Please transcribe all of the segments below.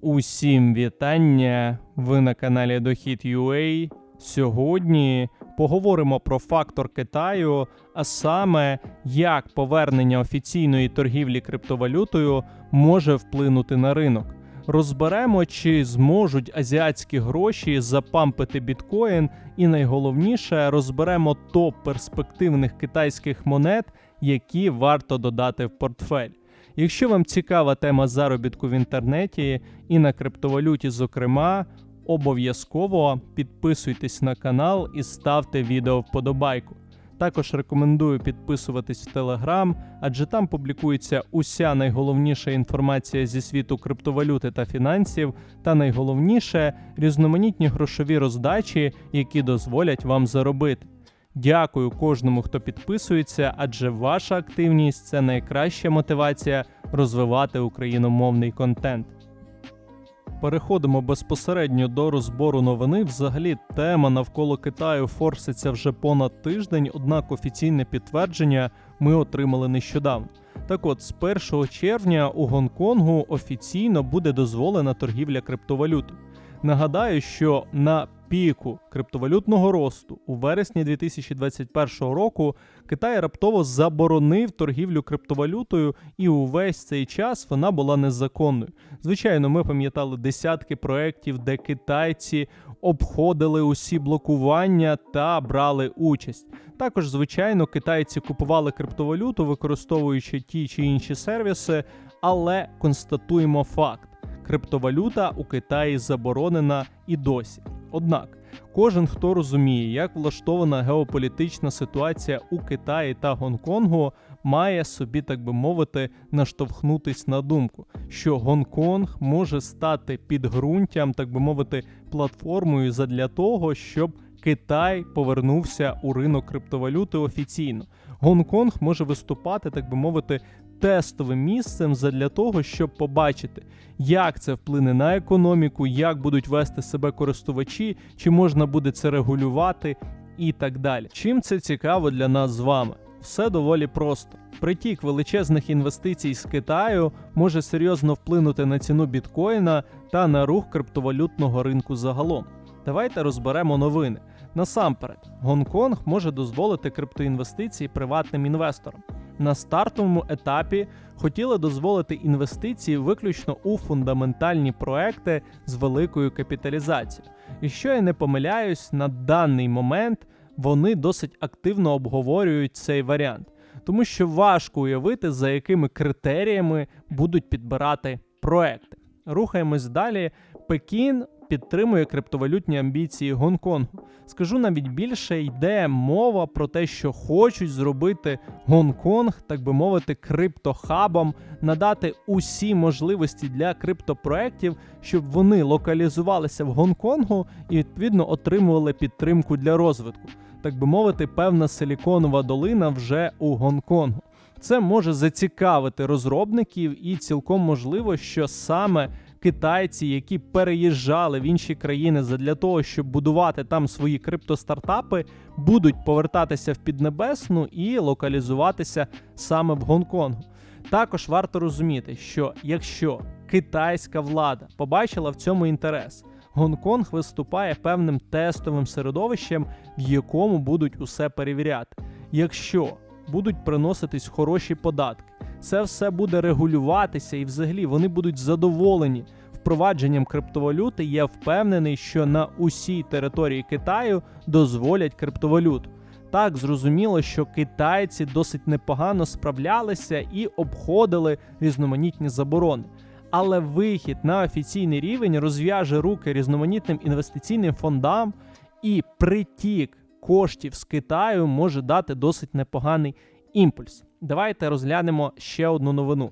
Усім вітання! Ви на каналі Дохід.ua. Сьогодні поговоримо про фактор Китаю, а саме як повернення офіційної торгівлі криптовалютою може вплинути на ринок. Розберемо, чи зможуть азіатські гроші запампити біткоін, і найголовніше розберемо топ перспективних китайських монет, які варто додати в портфель. Якщо вам цікава тема заробітку в інтернеті і на криптовалюті, зокрема, обов'язково підписуйтесь на канал і ставте відео вподобайку. Також рекомендую підписуватись в Телеграм, адже там публікується уся найголовніша інформація зі світу криптовалюти та фінансів, та найголовніше різноманітні грошові роздачі, які дозволять вам заробити. Дякую кожному, хто підписується, адже ваша активність це найкраща мотивація розвивати україномовний контент. Переходимо безпосередньо до розбору новини. Взагалі, тема навколо Китаю форситься вже понад тиждень, однак офіційне підтвердження ми отримали нещодавно. Так от, з 1 червня у Гонконгу офіційно буде дозволена торгівля криптовалютою. Нагадаю, що на піку криптовалютного росту у вересні 2021 року Китай раптово заборонив торгівлю криптовалютою, і увесь цей час вона була незаконною. Звичайно, ми пам'ятали десятки проєктів, де китайці обходили усі блокування та брали участь. Також, звичайно, китайці купували криптовалюту, використовуючи ті чи інші сервіси, але констатуємо факт криптовалюта у Китаї заборонена і досі. Однак, кожен, хто розуміє, як влаштована геополітична ситуація у Китаї та Гонконгу, має собі, так би мовити, наштовхнутись на думку, що Гонконг може стати підґрунтям, так би мовити, платформою задля того, щоб Китай повернувся у ринок криптовалюти офіційно. Гонконг може виступати, так би мовити, тестовим місцем задля того, щоб побачити, як це вплине на економіку, як будуть вести себе користувачі, чи можна буде це регулювати і так далі. Чим це цікаво для нас з вами? Все доволі просто. Притік величезних інвестицій з Китаю може серйозно вплинути на ціну біткоїна та на рух криптовалютного ринку загалом. Давайте розберемо новини. Насамперед, Гонконг може дозволити криптоінвестиції приватним інвесторам. На стартовому етапі хотіли дозволити інвестиції виключно у фундаментальні проекти з великою капіталізацією. І що я не помиляюсь, на даний момент вони досить активно обговорюють цей варіант, тому що важко уявити, за якими критеріями будуть підбирати проекти. Рухаємось далі. Пекін підтримує криптовалютні амбіції Гонконгу. Скажу навіть більше, йде мова про те, що хочуть зробити Гонконг, так би мовити, криптохабом, надати усі можливості для криптопроєктів, щоб вони локалізувалися в Гонконгу і відповідно отримували підтримку для розвитку. Так би мовити, певна силіконова долина вже у Гонконгу. Це може зацікавити розробників, і цілком можливо, що саме китайці, які переїжджали в інші країни для того, щоб будувати там свої криптостартапи, будуть повертатися в Піднебесну і локалізуватися саме в Гонконгу. Також варто розуміти, що якщо китайська влада побачила в цьому інтерес, Гонконг виступає певним тестовим середовищем, в якому будуть усе перевіряти. Якщо будуть приноситись хороші податки, це все буде регулюватися, і взагалі вони будуть задоволені впровадженням криптовалюти. Я впевнений, що на усій території Китаю дозволять криптовалюту. Так, зрозуміло, що китайці досить непогано справлялися і обходили різноманітні заборони. Але вихід на офіційний рівень розв'яже руки різноманітним інвестиційним фондам, і притік коштів з Китаю може дати досить непоганий імпульс. Давайте розглянемо ще одну новину.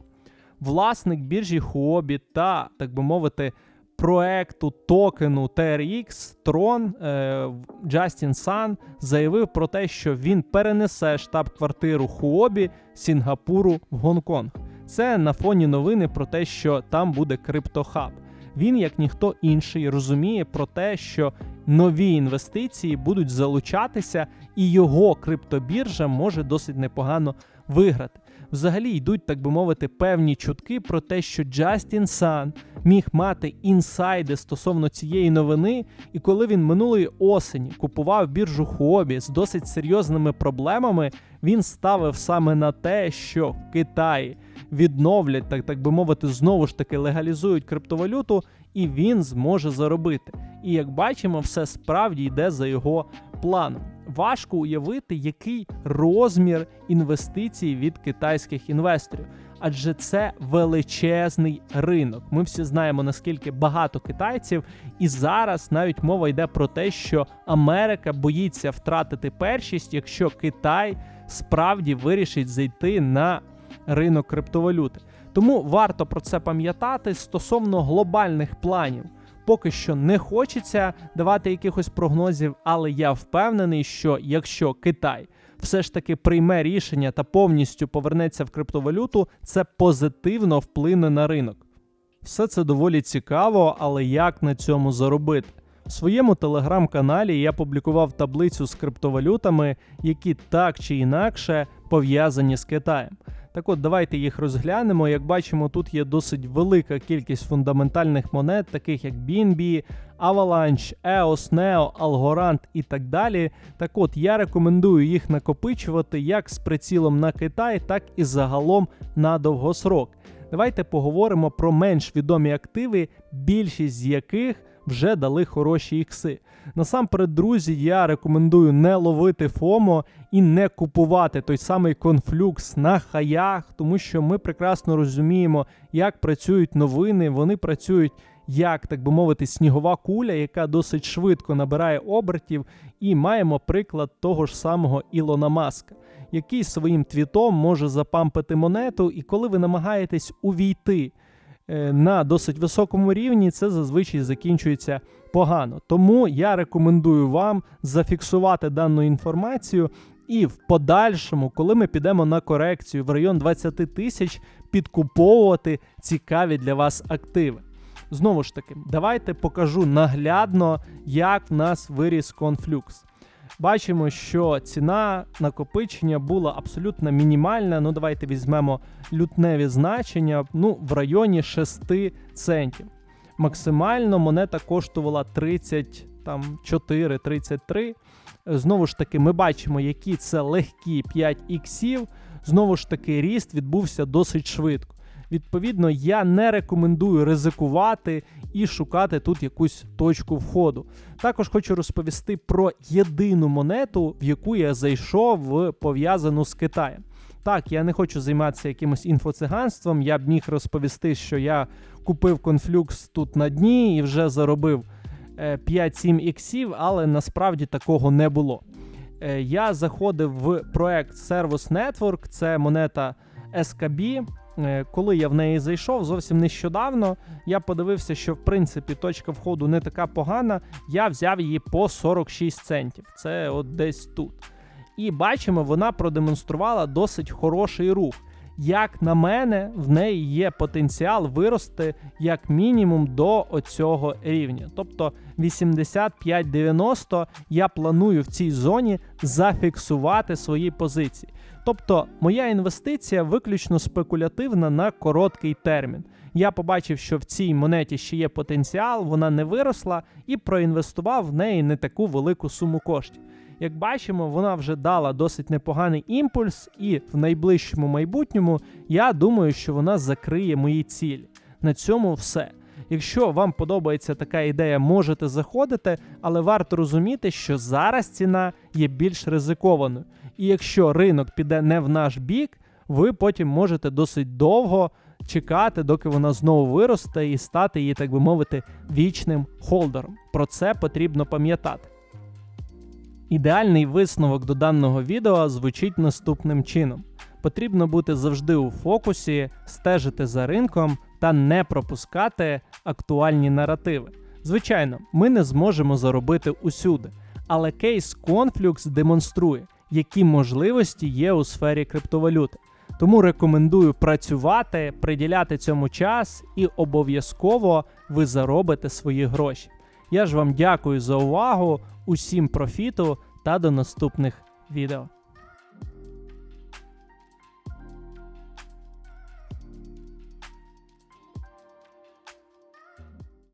Власник біржі Huobi та, так би мовити, проекту токену TRX Tron е, Джастін Сан заявив про те, що він перенесе штаб-квартиру Huobi Сінгапуру в Гонконг. Це на фоні новини про те, що там буде криптохаб. Він, як ніхто інший, розуміє про те, що нові інвестиції будуть залучатися, і його криптобіржа може досить непогано виграти. взагалі йдуть, так би мовити, певні чутки про те, що Джастін Сан міг мати інсайди стосовно цієї новини, і коли він минулої осені купував біржу Хобі з досить серйозними проблемами, він ставив саме на те, що в Китаї відновлять, так, так би мовити, знову ж таки легалізують криптовалюту, і він зможе заробити. І як бачимо, все справді йде за його планом. Важко уявити, який розмір інвестицій від китайських інвесторів, адже це величезний ринок. Ми всі знаємо наскільки багато китайців, і зараз навіть мова йде про те, що Америка боїться втратити першість, якщо Китай справді вирішить зайти на ринок криптовалюти. Тому варто про це пам'ятати стосовно глобальних планів. Поки що не хочеться давати якихось прогнозів, але я впевнений, що якщо Китай все ж таки прийме рішення та повністю повернеться в криптовалюту, це позитивно вплине на ринок. Все це доволі цікаво, але як на цьому заробити? В своєму телеграм-каналі я публікував таблицю з криптовалютами, які так чи інакше пов'язані з Китаєм. Так от, давайте їх розглянемо. Як бачимо, тут є досить велика кількість фундаментальних монет, таких як BNB, Avalanche, EOS, Neo, Algorand і так далі. Так от, я рекомендую їх накопичувати як з прицілом на Китай, так і загалом на довгосрок. Давайте поговоримо про менш відомі активи, більшість з яких вже дали хороші ікси. Насамперед, друзі, я рекомендую не ловити ФОМО і не купувати той самий конфлюкс на хаях, тому що ми прекрасно розуміємо, як працюють новини. Вони працюють як, так би мовити, снігова куля, яка досить швидко набирає обертів, і маємо приклад того ж самого Ілона Маска. Який своїм твітом може запампити монету, і коли ви намагаєтесь увійти на досить високому рівні, це зазвичай закінчується погано. Тому я рекомендую вам зафіксувати дану інформацію і в подальшому, коли ми підемо на корекцію в район 20 тисяч, підкуповувати цікаві для вас активи. Знову ж таки, давайте покажу наглядно, як в нас виріс конфлюкс. Бачимо, що ціна накопичення була абсолютно мінімальна. Ну, давайте візьмемо лютневі значення ну, в районі 6 центів. Максимально монета коштувала 34-33. Знову ж таки, ми бачимо, які це легкі 5 іксів. Знову ж таки, ріст відбувся досить швидко. Відповідно, я не рекомендую ризикувати і шукати тут якусь точку входу. Також хочу розповісти про єдину монету, в яку я зайшов пов'язану з Китаєм. Так, я не хочу займатися якимось інфоциганством. Я б міг розповісти, що я купив конфлюкс тут на дні і вже заробив 5-7 іксів, але насправді такого не було. Е, Я заходив в проект Servus Network, це монета SKB. Е, Коли я в неї зайшов зовсім нещодавно, я подивився, що в принципі точка входу не така погана. Я взяв її по 46 центів. Це от десь тут. І бачимо, вона продемонструвала досить хороший рух. Як на мене, в неї є потенціал вирости як мінімум до оцього рівня. Тобто 85-90 я планую в цій зоні зафіксувати свої позиції. Тобто, моя інвестиція виключно спекулятивна на короткий термін. Я побачив, що в цій монеті ще є потенціал, вона не виросла, і проінвестував в неї не таку велику суму коштів. Як бачимо, вона вже дала досить непоганий імпульс, і в найближчому майбутньому я думаю, що вона закриє мої цілі. На цьому все. Якщо вам подобається така ідея, можете заходити, але варто розуміти, що зараз ціна є більш ризикованою. І якщо ринок піде не в наш бік, ви потім можете досить довго чекати, доки вона знову виросте і стати її, так би мовити, вічним холдером. Про це потрібно пам'ятати. Ідеальний висновок до даного відео звучить наступним чином: потрібно бути завжди у фокусі, стежити за ринком та не пропускати актуальні наративи. Звичайно, ми не зможемо заробити усюди, але кейс Conflux демонструє, які можливості є у сфері криптовалюти. Тому рекомендую працювати, приділяти цьому час і обов'язково ви заробите свої гроші. Я ж вам дякую за увагу, усім профіту та до наступних відео.